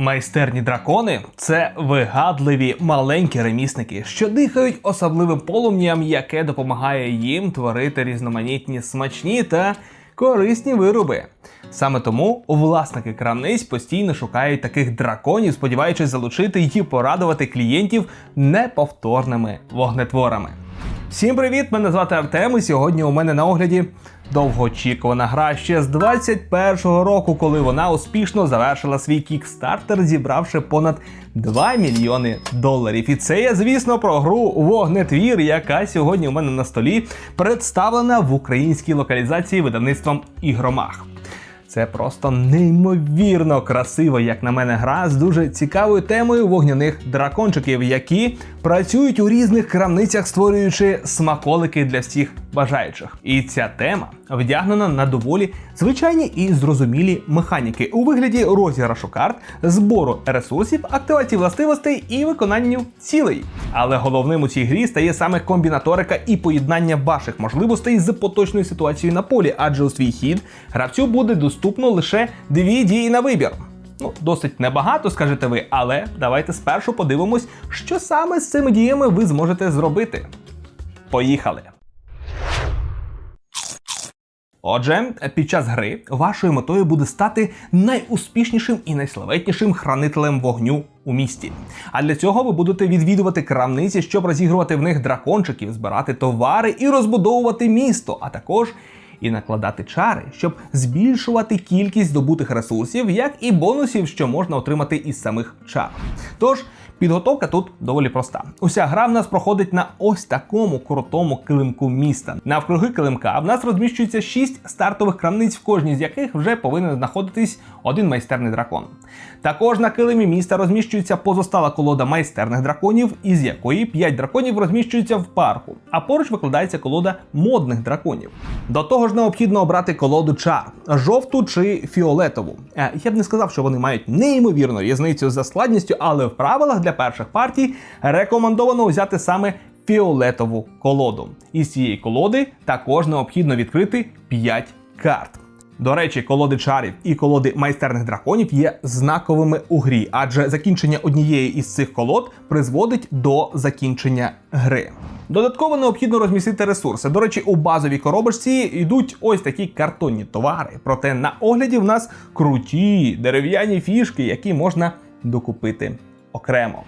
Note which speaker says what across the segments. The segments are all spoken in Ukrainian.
Speaker 1: Майстерні дракони це вигадливі маленькі ремісники, що дихають особливим полум'ям, яке допомагає їм творити різноманітні смачні та корисні вироби. Саме тому власники крамниць постійно шукають таких драконів, сподіваючись залучити і порадувати клієнтів неповторними вогнетворами. Всім привіт! Мене звати Артем, і сьогодні у мене на огляді довгоочікувана гра ще з 21-го року, коли вона успішно завершила свій кікстартер, зібравши понад 2 мільйони доларів. І це я, звісно, про гру Вогнетвір, яка сьогодні у мене на столі представлена в українській локалізації видавництвом Ігромах. Це просто неймовірно красива, як на мене, гра з дуже цікавою темою вогняних дракончиків, які працюють у різних крамницях, створюючи смаколики для всіх бажаючих. І ця тема вдягнена на доволі звичайні і зрозумілі механіки у вигляді розіграшу карт, збору ресурсів, активації властивостей і виконанню цілей. Але головним у цій грі стає саме комбінаторика і поєднання ваших можливостей з поточною ситуацією на полі, адже у свій хід гравцю буде доступно лише дві дії на вибір. Ну, досить небагато, скажете ви, але давайте спершу подивимось, що саме з цими діями ви зможете зробити. Поїхали! Отже, під час гри вашою метою буде стати найуспішнішим і найславетнішим хранителем вогню у місті. А для цього ви будете відвідувати крамниці, щоб розігрувати в них дракончиків, збирати товари і розбудовувати місто, а також і накладати чари, щоб збільшувати кількість здобутих ресурсів, як і бонусів, що можна отримати із самих чар. Тож. Підготовка тут доволі проста. Уся гра в нас проходить на ось такому крутому килимку міста. Навкруги килимка в нас розміщується 6 стартових крамниць, в кожній з яких вже повинен знаходитись один майстерний дракон. Також на килимі міста розміщується позостала колода майстерних драконів, із якої 5 драконів розміщуються в парку, а поруч викладається колода модних драконів. До того ж, необхідно обрати колоду чар жовту чи фіолетову. Е, Я б не сказав, що вони мають неймовірну різницю за складністю, але в правилах для перших партій рекомендовано взяти саме фіолетову колоду. Із цієї колоди також необхідно відкрити 5 карт. До речі, колоди чарів і колоди майстерних драконів є знаковими у грі, адже закінчення однієї із цих колод призводить до закінчення гри. Додатково необхідно розмістити ресурси. До речі, у базовій коробочці йдуть ось такі картонні товари. Проте на огляді в нас круті дерев'яні фішки, які можна докупити окремо.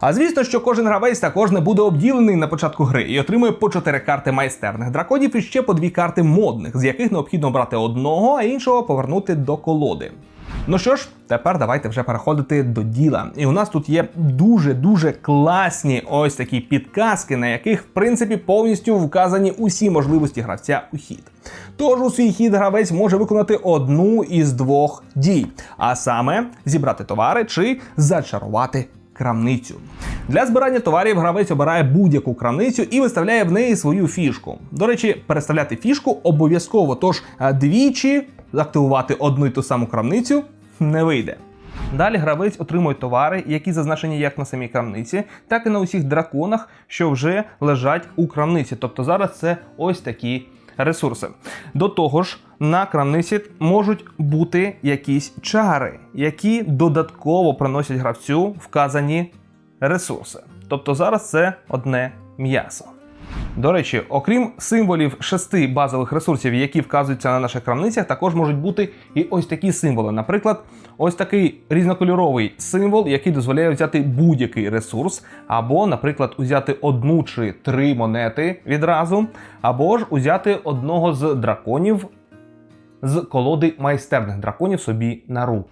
Speaker 1: А звісно, що кожен гравець також не буде обділений на початку гри і отримує по 4 карти майстерних драконів і ще по 2 карти модних, з яких необхідно брати одного, а іншого повернути до колоди. Ну що ж, тепер давайте вже переходити до діла. І у нас тут є дуже-дуже класні ось такі підказки, на яких, в принципі, повністю вказані усі можливості гравця у хід. Тож у свій хід гравець може виконати одну із двох дій, а саме зібрати товари чи зачарувати крамницю. Для збирання товарів гравець обирає будь-яку крамницю і виставляє в неї свою фішку. До речі, переставляти фішку обов'язково, тож е, двічі активувати одну й ту саму крамницю не вийде. Далі гравець отримує товари, які зазначені як на самій крамниці, так і на усіх драконах, що вже лежать у крамниці. Тобто зараз це ось такі ресурси. До того ж, на крамниці можуть бути якісь чари, які додатково приносять гравцю вказані ресурси. Тобто зараз це одне м'ясо. До речі, окрім символів шести базових ресурсів, які вказуються на наших крамницях, також можуть бути і ось такі символи. Наприклад, ось такий різнокольоровий символ, який дозволяє взяти будь-який ресурс, або, наприклад, узяти одну чи три монети відразу, або ж узяти одного з драконів з колоди майстерних драконів собі на руку.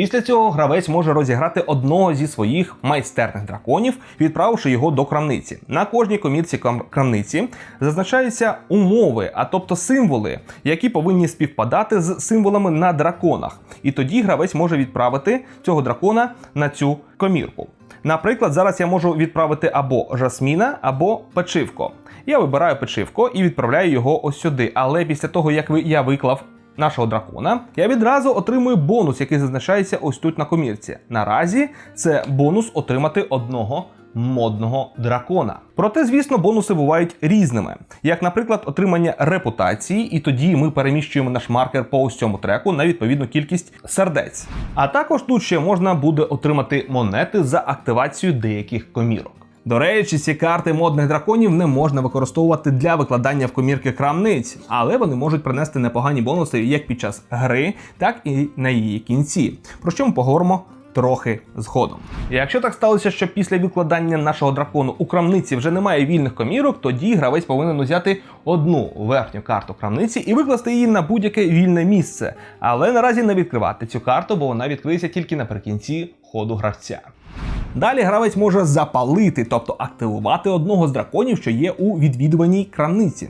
Speaker 1: Після цього гравець може розіграти одного зі своїх майстерних драконів, відправивши його до крамниці. На кожній комірці крамниці зазначаються умови, а тобто символи, які повинні співпадати з символами на драконах. І тоді гравець може відправити цього дракона на цю комірку. Наприклад, зараз я можу відправити або жасміна, або печивко. Я вибираю печивко і відправляю його ось сюди. Але після того, як я виклав нашого дракона, я відразу отримую бонус, який зазначається ось тут на комірці. Наразі це бонус отримати одного модного дракона. Проте, звісно, бонуси бувають різними, як, наприклад, отримання репутації, і тоді ми переміщуємо наш маркер по ось цьому треку на відповідну кількість сердець. А також тут ще можна буде отримати монети за активацію деяких комірок. До речі, ці карти модних драконів не можна використовувати для викладання в комірки крамниць, але вони можуть принести непогані бонуси як під час гри, так і на її кінці. Про що ми поговоримо трохи згодом. Якщо так сталося, що після відкладання нашого дракону у крамниці вже немає вільних комірок, тоді гравець повинен узяти одну верхню карту крамниці і викласти її на будь-яке вільне місце. Але наразі не відкривати цю карту, бо вона відкриється тільки наприкінці ходу гравця. Далі гравець може запалити, тобто активувати одного з драконів, що є у відвідуваній крамниці.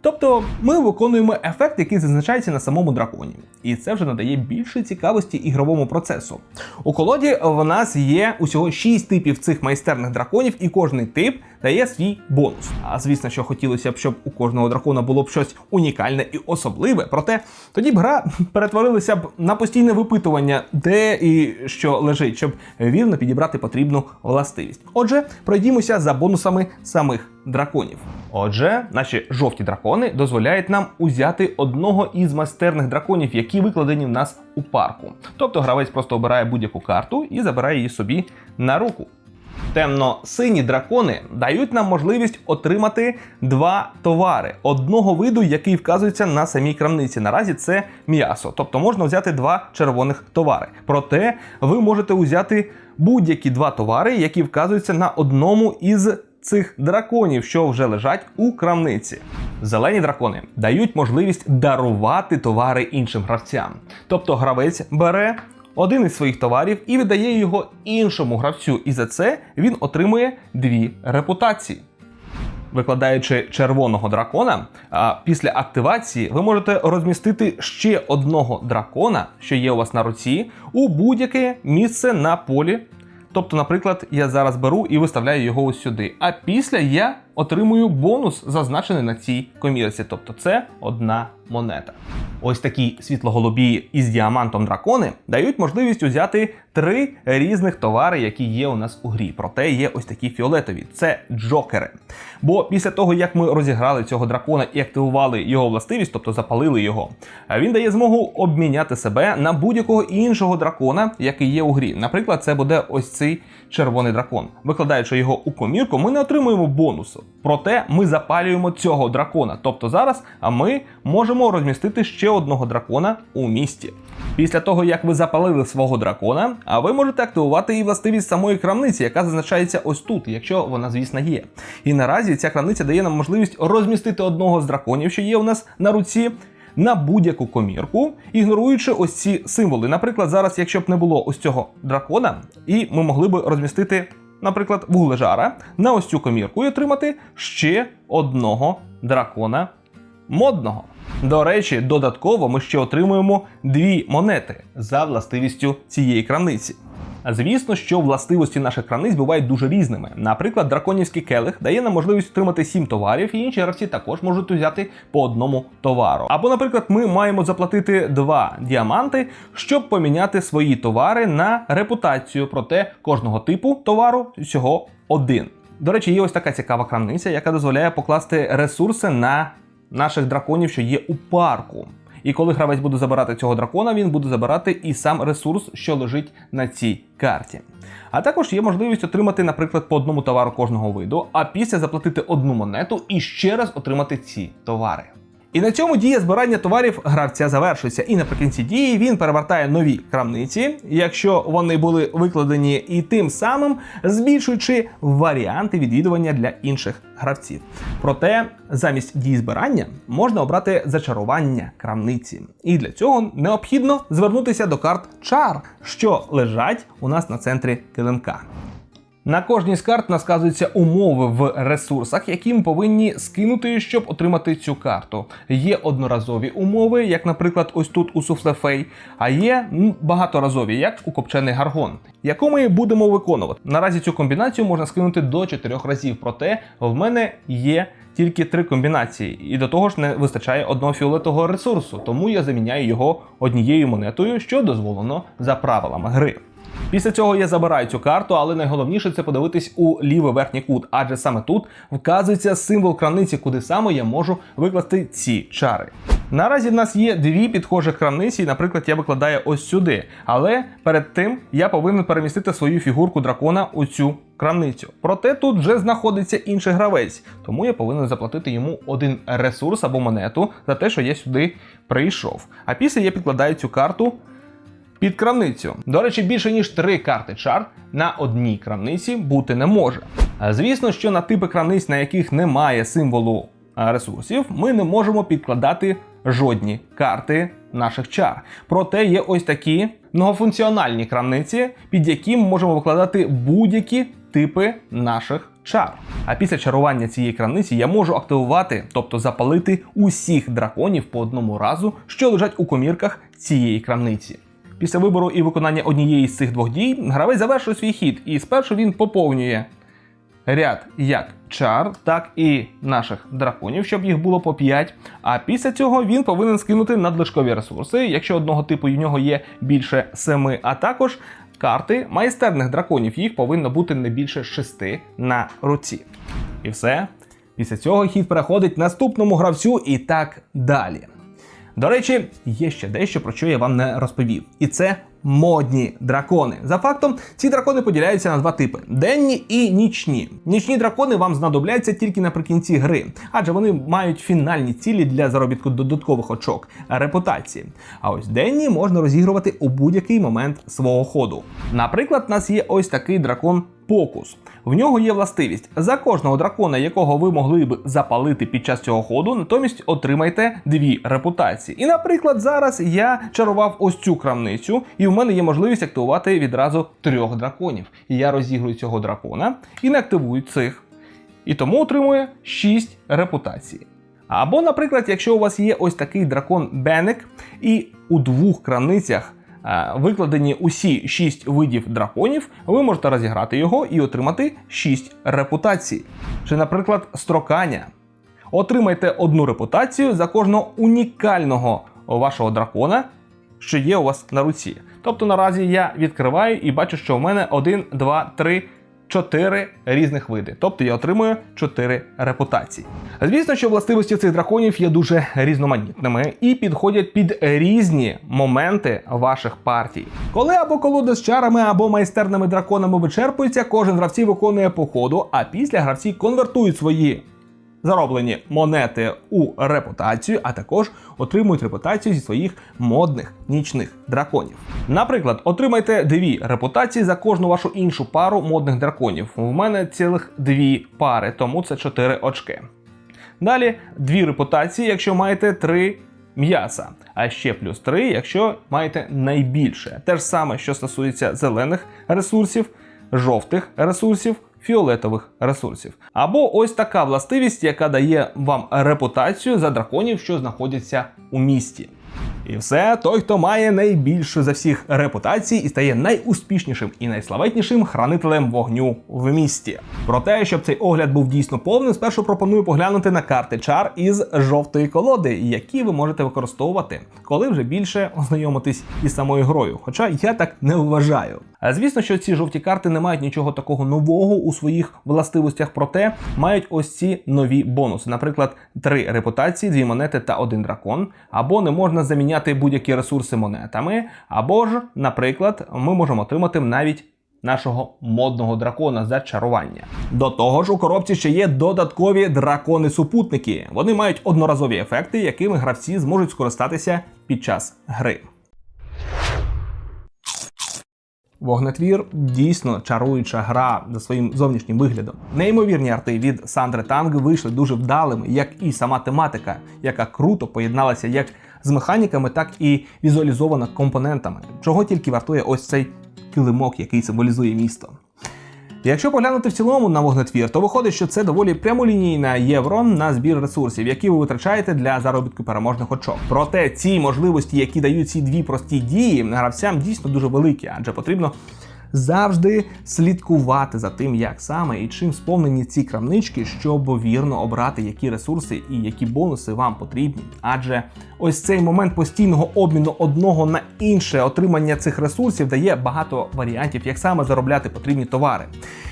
Speaker 1: Тобто ми виконуємо ефект, який зазначається на самому драконі, і це вже надає більше цікавості ігровому процесу. У колоді в нас є усього 6 типів цих майстерних драконів, і кожний тип дає свій бонус. А звісно, що хотілося б, щоб у кожного дракона було б щось унікальне і особливе. Проте тоді б гра перетворилася б на постійне випитування, де і що лежить, щоб вірно підібрати потрібну властивість. Отже, пройдімося за бонусами самих драконів. Отже, наші жовті дракони дозволяють нам узяти одного із майстерних драконів, які викладені в нас у парку. Тобто гравець просто обирає будь-яку карту і забирає її собі на руку. Темно-сині дракони дають нам можливість отримати два товари одного виду, який вказується на самій крамниці. Наразі це м'ясо, тобто можна взяти два червоних товари. Проте ви можете взяти будь-які два товари, які вказуються на одному із цих драконів, що вже лежать у крамниці. Зелені дракони дають можливість дарувати товари іншим гравцям. Тобто гравець бере один із своїх товарів і віддає його іншому гравцю, і за це він отримує дві репутації. Викладаючи червоного дракона, після активації ви можете розмістити ще одного дракона, що є у вас на руці, у будь-яке місце на полі. Тобто, наприклад, я зараз беру і виставляю його ось сюди. А після я отримую бонус, зазначений на цій комірці. Тобто це одна монета. Ось такі світлоголубі із діамантом дракони дають можливість узяти три різних товари, які є у нас у грі. Проте є ось такі фіолетові це джокери. Бо після того, як ми розіграли цього дракона і активували його властивість, тобто запалили його, він дає змогу обміняти себе на будь-якого іншого дракона, який є у грі. Наприклад, це буде ось цей червоний дракон. Викладаючи його у комірку, ми не отримуємо бонусу. Проте ми запалюємо цього дракона. Тобто зараз ми можемо розмістити ще одного дракона у місті. Після того, як ви запалили свого дракона, а ви можете активувати і властивість самої крамниці, яка зазначається ось тут, якщо вона, звісно, є. І наразі ця крамниця дає нам можливість розмістити одного з драконів, що є у нас на руці. На будь-яку комірку, ігноруючи ось ці символи. Наприклад, зараз, якщо б не було ось цього дракона, і ми могли б розмістити, наприклад, вуглежара на ось цю комірку і отримати ще одного дракона модного. До речі, додатково ми ще отримуємо дві монети за властивістю цієї крамниці. Звісно, що властивості наших крамниць бувають дуже різними. Наприклад, драконівський келих дає нам можливість отримати 7 товарів, і інші гравці також можуть взяти по одному товару. Або, наприклад, ми маємо заплатити 2 діаманти, щоб поміняти свої товари на репутацію. Проте кожного типу товару всього один. До речі, є ось така цікава крамниця, яка дозволяє покласти ресурси на наших драконів, що є у парку. І коли гравець буде забирати цього дракона, він буде забирати і сам ресурс, що лежить на цій карті. А також є можливість отримати, наприклад, по одному товару кожного виду, а після заплатити одну монету і ще раз отримати ці товари. І на цьому дія збирання товарів гравця завершується. І наприкінці дії він перевертає нові крамниці, якщо вони були викладені, і тим самим збільшуючи варіанти відвідування для інших гравців. Проте замість дії збирання можна обрати зачарування крамниці. І для цього необхідно звернутися до карт чар, що лежать у нас на центрі килимка. На кожній з карт насказуються умови в ресурсах, які ми повинні скинути, щоб отримати цю карту. Є одноразові умови, як, наприклад, ось тут у суфлефей, а є багаторазові, як у копчений гаргон, яку ми будемо виконувати. Наразі цю комбінацію можна скинути до 4 разів, проте в мене є. Тільки три комбінації, і до того ж не вистачає одного фіолетового ресурсу, тому я заміняю його однією монетою, що дозволено за правилами гри. Після цього я забираю цю карту, але найголовніше це подивитись у лівий верхній кут, адже саме тут вказується символ крамниці, куди саме я можу викласти ці чари. Наразі в нас є дві підхожих крамниці, наприклад, я викладаю ось сюди. Але перед тим я повинен перемістити свою фігурку дракона у цю крамницю. Проте тут вже знаходиться інший гравець, тому я повинен заплатити йому один ресурс або монету за те, що я сюди прийшов. А після я підкладаю цю карту під крамницю. До речі, більше ніж три карти чар на одній крамниці бути не може. Звісно, що на типи крамниць, на яких немає символу ресурсів, ми не можемо підкладати жодні карти наших чар. Проте є ось такі многофункціональні крамниці, під які ми можемо викладати будь-які типи наших чар. А після чарування цієї крамниці я можу активувати, тобто запалити усіх драконів по одному разу, що лежать у комірках цієї крамниці. Після вибору і виконання однієї з цих двох дій гравець завершує свій хід, і спершу він поповнює ряд як чар, так і наших драконів, щоб їх було по 5. А після цього він повинен скинути надлишкові ресурси, якщо одного типу у нього є більше 7, а також карти майстерних драконів. Їх повинно бути не більше 6 на руці. І все. Після цього хід переходить наступному гравцю і так далі. До речі, є ще дещо, про що я вам не розповів. І це модні дракони. За фактом, ці дракони поділяються на два типи: денні і нічні. Нічні дракони вам знадобляться тільки наприкінці гри, адже вони мають фінальні цілі для заробітку додаткових очок репутації. А ось денні можна розігрувати у будь-який момент свого ходу. Наприклад, у нас є ось такий дракон. Покус. В нього є властивість. За кожного дракона, якого ви могли б запалити під час цього ходу, натомість отримайте дві репутації. І, наприклад, зараз я чарував ось цю крамницю, і в мене є можливість активувати відразу трьох драконів. І я розігрую цього дракона і не активую цих. І тому отримує 6 репутацій. Або, наприклад, якщо у вас є ось такий дракон Бенек, і у двох крамницях е, викладені усі 6 видів драконів, ви можете розіграти його і отримати 6 репутацій. Чи, наприклад, строкання. Отримайте одну репутацію за кожного унікального вашого дракона, що є у вас на руці. Тобто наразі я відкриваю і бачу, що в мене 1, 2, 3, 4 різних види. Тобто я отримую 4 репутації. Звісно, що властивості цих драконів є дуже різноманітними і підходять під різні моменти ваших партій. Коли або колода з чарами, або майстерними драконами вичерпується, кожен з гравців виконує по ходу, а після гравці конвертують свої зароблені монети у репутацію, а також отримують репутацію зі своїх модних нічних драконів. Наприклад, отримайте дві репутації за кожну вашу іншу пару модних драконів. В мене цілих дві пари, тому це 4 очки. Далі дві репутації, якщо маєте три м'яса, а ще плюс 3, якщо маєте найбільше. Те ж саме, що стосується зелених ресурсів, жовтих ресурсів, фіолетових ресурсів. Або ось така властивість, яка дає вам репутацію за драконів, що знаходяться у місті. І все, той, хто має найбільшу за всіх репутацій і стає найуспішнішим і найславетнішим хранителем вогню в місті. Проте, щоб цей огляд був дійсно повним, спершу пропоную поглянути на карти чар із жовтої колоди, які ви можете використовувати, коли вже більше ознайомитись із самою грою. Хоча я так не вважаю. А звісно, що ці жовті карти не мають нічого такого нового у своїх властивостях, проте мають ось ці нові бонуси. Наприклад, три репутації, дві монети та один дракон. Або не можна заміняти будь-які ресурси монетами, або ж, наприклад, ми можемо отримати навіть. Нашого модного дракона за чарування. До того ж, у коробці ще є додаткові дракони-супутники. Вони мають одноразові ефекти, якими гравці зможуть скористатися під час гри. Вогнетвір дійсно чаруюча гра за своїм зовнішнім виглядом. Неймовірні арти від Сандри Танг вийшли дуже вдалими, як і сама тематика, яка круто поєдналася як з механіками, так і візуалізована компонентами, чого тільки вартує ось цей килимок, який символізує місто. Якщо поглянути в цілому на вогнетвір, то виходить, що це доволі прямолінійна євро на збір ресурсів, які ви витрачаєте для заробітку переможних очок. Проте ці можливості, які дають ці дві прості дії, гравцям дійсно дуже великі, адже потрібно завжди слідкувати за тим, як саме і чим сповнені ці крамнички, щоб вірно обрати, які ресурси і які бонуси вам потрібні. Адже ось цей момент постійного обміну одного на інше отримання цих ресурсів дає багато варіантів, як саме заробляти потрібні товари.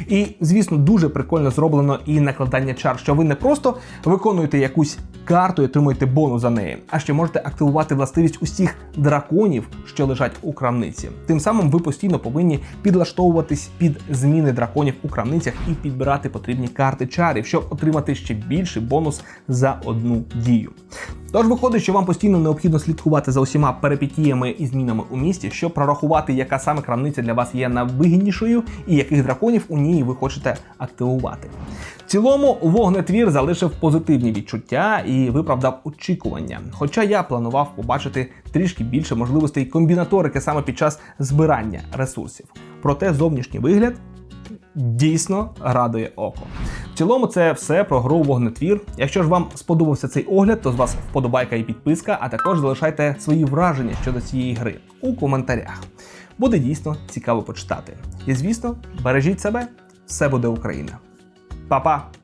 Speaker 1: І звісно, дуже прикольно зроблено і накладання чар, що ви не просто виконуєте якусь карту і отримуєте бонус за неї, а ще можете активувати властивість усіх драконів, що лежать у крамниці. Тим самим ви постійно повинні підлаштовуватись під зміни драконів у крамницях і підбирати потрібні карти чарів, щоб отримати ще більший бонус за одну дію. Тож виходить, що вам постійно необхідно слідкувати за усіма перипетіями і змінами у місті, щоб прорахувати, яка саме крамниця для вас є найвигіднішою і яких драконів у ній ви хочете активувати. В цілому вогнетвір залишив позитивні відчуття і виправдав очікування. Хоча я планував побачити трішки більше можливостей комбінаторики саме під час збирання ресурсів. Проте зовнішній вигляд дійсно радує око. В цілому, це все про гру вогнетвір. Якщо ж вам сподобався цей огляд, то з вас вподобайка і підписка, а також залишайте свої враження щодо цієї гри у коментарях. Буде дійсно цікаво почитати. І звісно, бережіть себе, все буде Україна. Па-па!